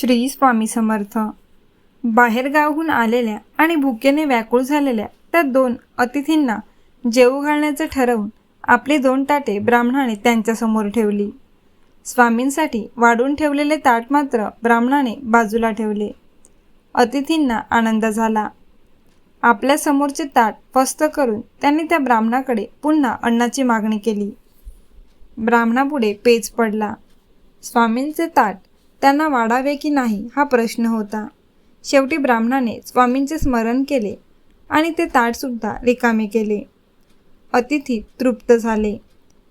श्री स्वामी समर्थ. बाहेरगावहून आलेल्या आणि भुकेने व्याकुळ झालेल्या त्या दोन अतिथींना जेवू घालण्याचं ठरवून आपली दोन ताटे ब्राह्मणाने त्यांच्यासमोर ठेवली. स्वामींसाठी वाढून ठेवलेले ताट मात्र ब्राह्मणाने बाजूला ठेवले. अतिथींना आनंद झाला. आपल्या समोरचे ताट फस्त करून त्यांनी त्या ब्राह्मणाकडे पुन्हा अन्नाची मागणी केली. ब्राह्मणापुढे पेच पडला. स्वामींचे ताट त्यांना वाढावे की नाही हा प्रश्न होता. शेवटी ब्राह्मणाने स्वामींचे स्मरण केले आणि ते ताटसुद्धा रिकामे केले. अतिथी तृप्त झाले.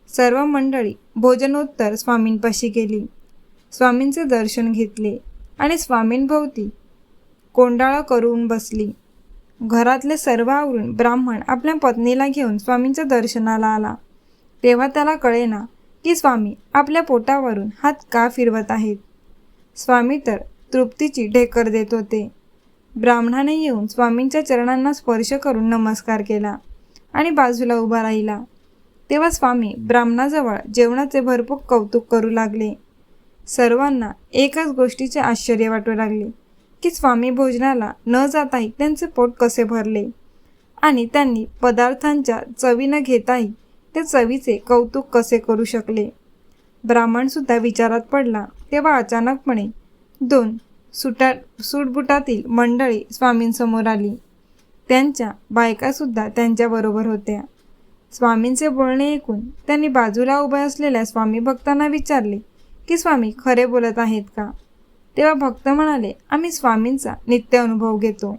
सर्व मंडळी भोजनोत्तर स्वामींपाशी गेली. स्वामींचे दर्शन घेतले आणि स्वामींभोवती कोंडाळा करून बसली. घरातले सर्व आवरून ब्राह्मण आपल्या पत्नीला घेऊन स्वामींच्या दर्शनाला आला. तेव्हा त्याला कळेना की स्वामी आपल्या पोटावरून हात का फिरवत आहेत? स्वामी तर तृप्तीची ढेकर देत होते. ब्राह्मणाने येऊन स्वामींच्या चरणांना स्पर्श करून नमस्कार केला आणि बाजूला उभा राहिला. तेव्हा स्वामी ब्राह्मणाजवळ जेवणाचे भरपूर कौतुक करू लागले. सर्वांना एकाच गोष्टीचे आश्चर्य वाटू लागले की स्वामी भोजनाला न जाताही त्यांचे पोट कसे भरले आणि त्यांनी पदार्थांच्या चवी न घेताही त्या चवीचे कौतुक कसे करू शकले. ब्राह्मणसुद्धा विचारात पडला. तेव्हा अचानकपणे दोन सुटा सुटबुटातील मंडळी स्वामींसमोर आली. त्यांच्या बायकासुद्धा त्यांच्याबरोबर होत्या. स्वामींचे बोलणे ऐकून त्यांनी बाजूला उभ्या असलेल्या स्वामी भक्तांना विचारले की स्वामी खरे बोलत आहेत का? तेव्हा भक्त म्हणाले आम्ही स्वामींचा नित्य अनुभव घेतो.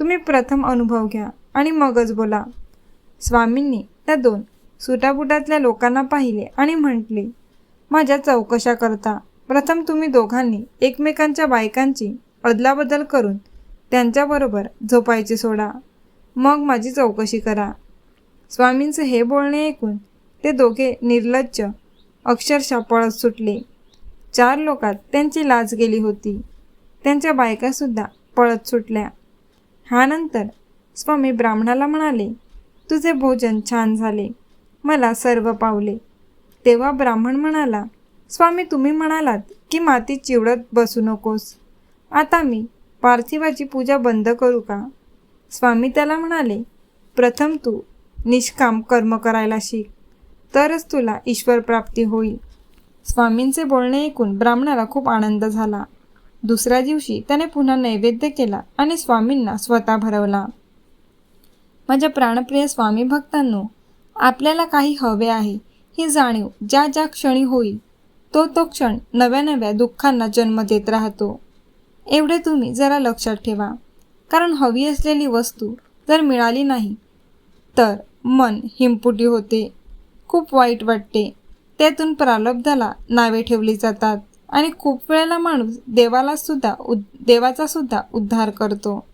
तुम्ही प्रथम अनुभव घ्या आणि मगच बोला. स्वामींनी त्या दोन सुटाबुटातल्या लोकांना पाहिले आणि म्हटले माझ्या चौकशा करता. प्रथम तुम्ही दोघांनी एकमेकांच्या बायकांची अदलाबदल करून त्यांच्याबरोबर झोपायचे सोडा. मग माझी चौकशी करा. स्वामींचं हे बोलणे ऐकून ते दोघे निर्लज्ज अक्षरशः पळत सुटले. चार लोकात त्यांची लाज गेली होती. त्यांच्या बायकासुद्धा पळत सुटल्या. ह्यानंतर स्वामी ब्राह्मणाला म्हणाले तुझे भोजन छान झाले. मला सर्व पावले. तेव्हा ब्राह्मण म्हणाला स्वामी तुम्ही म्हणालात की मातीत चिवडत बसू नकोस. आता मी पार्थिवाची पूजा बंद करू का? स्वामी त्याला म्हणाले प्रथम तू निष्काम कर्म करायला शिक तरच तुला ईश्वर प्राप्ती होईल. स्वामींचे बोलणे ऐकून ब्राह्मणाला खूप आनंद झाला. दुसऱ्या दिवशी त्याने पुन्हा नैवेद्य केला आणि स्वामींना स्वतः भरवला. माझ्या प्राणप्रिय स्वामी भक्तांनो आपल्याला काही हवे आहे. ही जाणीव ज्या ज्या क्षणी होईल तो तो क्षण नव्या नव्या दुःखांना जन्म देत राहतो. एवढे तुम्ही जरा लक्षात ठेवा. कारण हवी असलेली वस्तू जर मिळाली नाही तर मन हिमपुटी होते. खूप वाईट वाटते. त्यातून प्रारब्धाला नावे ठेवली जातात आणि खूप वेळेला माणूस देवाला सुद्धा उद देवाचा सुद्धा उद्धार करतो.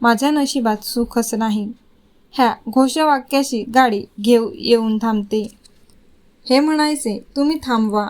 माझ्या नशिबात सुखच नाही. ह्या घोषवाक्याशी गाडी घेऊ येऊन थांबते. हे म्हणायचे तुम्ही थांबवा.